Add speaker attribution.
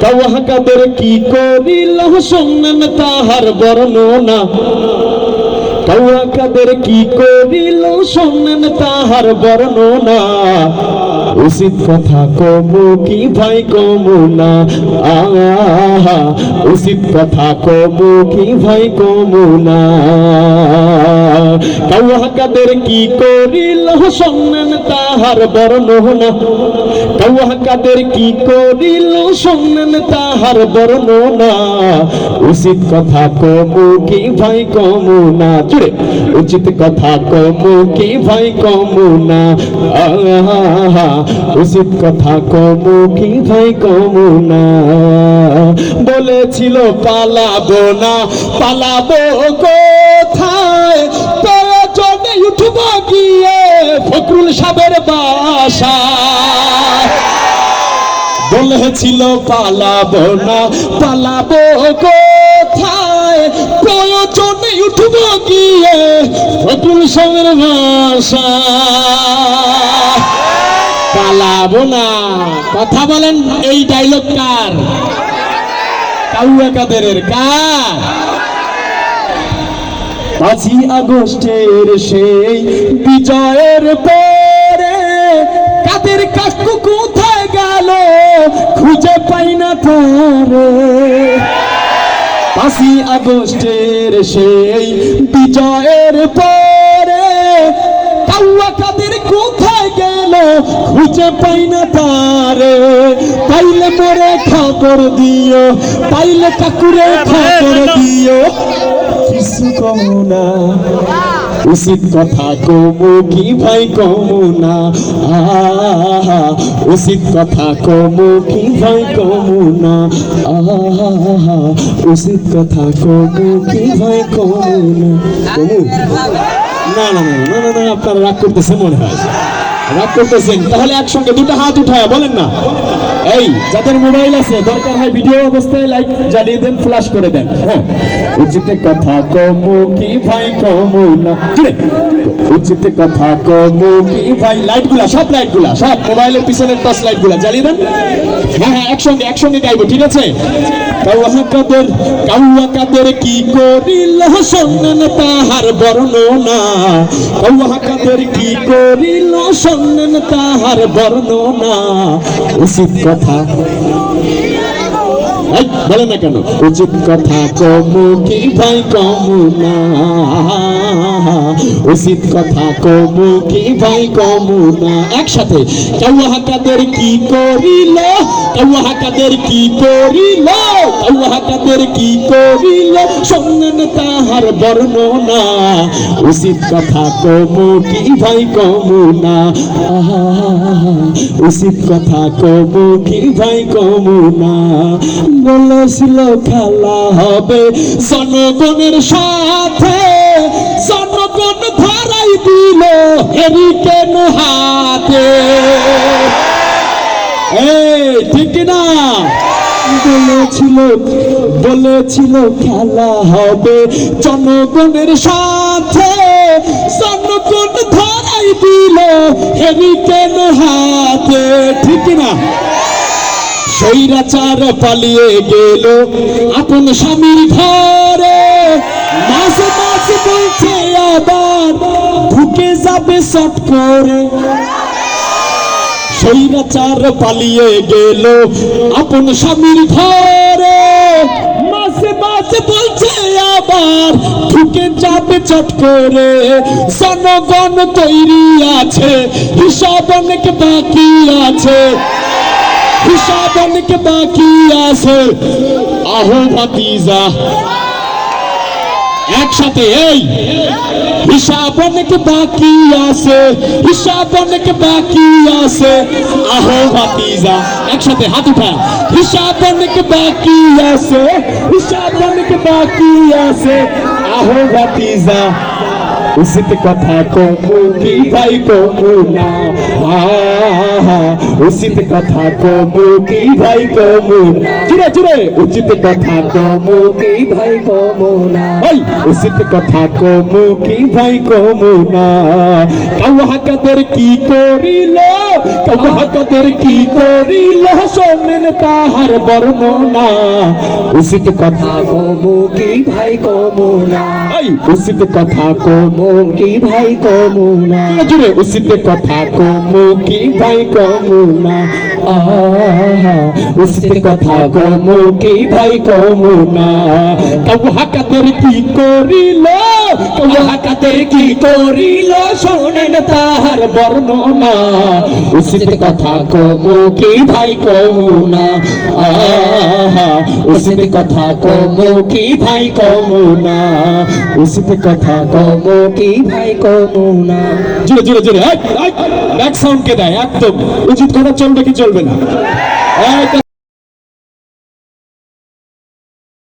Speaker 1: কাওয়া কাদের কি করিল? শোনেন তাহার বর্ণনা। কাওয়া কাদের কি করিল? শোনেন তাহার বর্ণনা। উচিত কথা কমু কি ভাই কমু না? আহা, উচিত কথা কমু কি ভাই কমু না? কাওয়া কাদের কি করিল? শোনেন তাহার বর্ণনা। কাদের কি করিল শোনেন তাহার বর্ণনা। উচিত কথা কমু কি ভাই কমু না? জুড়ে উচিত কথা কমু কি ভাই কমু না? উচিত কথা কমু কি ভাই কমু না? বলেছিল, পালাবো না, পালাবো কোথায়? প্রয়োজনে উঠব গিয়ে ফখরুল সাহেবের বাসা বলেছিল পালাবো না, পালাবো কোথায়? প্রয়োজনে উঠব গিয়ে ফখরুল সাহেবের বাসা পালাবো না। কথা বলেন এই ডায়লগ কার? কাউয়া কাদেরের কার? পাঁচই আগস্টের সেই বিজয়ের পরে কাদের কাকু কোথায় খুঁজে পাই না তারে। পাঁচই আগস্টের সেই বিজয়ের পরে কাউয়া কাদের কোথায় গেল খুঁজে পাই না তারে। পাইলে মোরে খবর দিও পাইলে কাকুরে খবর দিও। কিছু কমু না। উচিত কথা কমু কি ভাই কমু না? আহা উচিত কথা কমু কি ভাই কমু না? আহা উচিত কথা কমু কি ভাই কমু না? কমু? না না না না না না আপনারা রাগ করতেছে মনে হয়। রাগ করতেছেন, তাহলে একসঙ্গে দুটো হাত উঠায় বলেন না। এই, যাদের মোবাইল আছে, দরকার হয় ভিডিও অবস্থায় লাইক জ্বালিয়ে দেন ফ্ল্যাশ করে দেন। হ্যাঁ উচিত কথা কমু কি ভাই কমু না। উচিত কথা কমু কি ভাই লাইটগুলা সব লাইটগুলা সব মোবাইলের পিছনের টর্চ লাইটগুলা জ্বালিয়ে দেন। হ্যাঁ হ্যাঁ একসঙ্গে একসঙ্গে গাইবো, ঠিক আছে? কাউয়া কাদের কাউয়া কাদের কি করিল সন্ধান তাহার বর্ণনা? কাউয়া কাদের কি করিল সন্ধান তাহার বর্ণনা উচিত কথা। এই, বলে না কেন? উচিত কথা কমু কি ভাই কমু না? উচিত কথা কমু কি ভাই কমু না? একসাথে কাউয়া কাদের কি করিল? কাউয়া কাদের কি করিল? কাউয়া কাদের কি করিল? শোনেন তাহার বর্ণনা। উচিত কথা কমু কি ভাই কমু না? উচিত কথা কমু কি ভাই কমু না? বলেছিল, খেলা হবে জনগণের সাথে। জনগণ ধরাই দিল হেরিকেন হাতে। ঠিক না বলেছিল বলেছিল, খেলা হবে জনগণের সাথে। জনগণ ধরাই দিল হেরিকেন হাতে। ঠিক না স্বৈরাচার পালিয়ে গেল। আপন স্বামীর ঘরে মাসে মাসে বলছে আবার, ঢুকে যাবে শট করে। স্বৈরাচার পালিয়ে গেল। আপন স্বামীর ঘরে মাসে মাসে বলছে আবার, ঢুকে যাবে চট করে। জনগণ তৈরি আছে, হিসাব অনেক বাকি আছে। হিসাব অনেক বাকি আছে। আহো ভাতিজা। একসাথে, এই। হিসাব অনেক বাকি আছে হিসাব অনেক বাকি আছে। আহো একসাথে, হাত উঠা। হিসাব অনেক বাকি আছে হিসাব অনেক বাকি আছে। আহো ভাতিজা। উচিত কথা কমু কি ভাই কমু না উচিত কথা কমু কি ভাই কমু জুড়ে জুড়ে উচিত কথা কমু কি ভাই কমু না উচিত কথা কমু কি ভাই কমু না কাউহা কাদের কি করিল কাউহা কাদের কি করিল শোনেন তাহার বর্ণনা উচিত কথা কমু কি ভাই কমু না উচিত কথা কমু কি ভাই কমু না জুড়ে উচিত কথা কমু কি ভাই কমু না আহা, উচিত কথা কমু কি ভাই কমু না কাউহা কাদের কি করিল কাউহা কাদের কি করিল শোনেন তাহার বর্ণনা। উচিত কথা কমু কি ভাই কমু না আহা, উচিত কথা কমু কি ভাই কমু না উচিত কথা কমু কি? ভাই কমু না। জোরে জোরে জোরে এক সাউন্ড কে দেয় একদম। উচিত কথা চলবে কি চলবে না?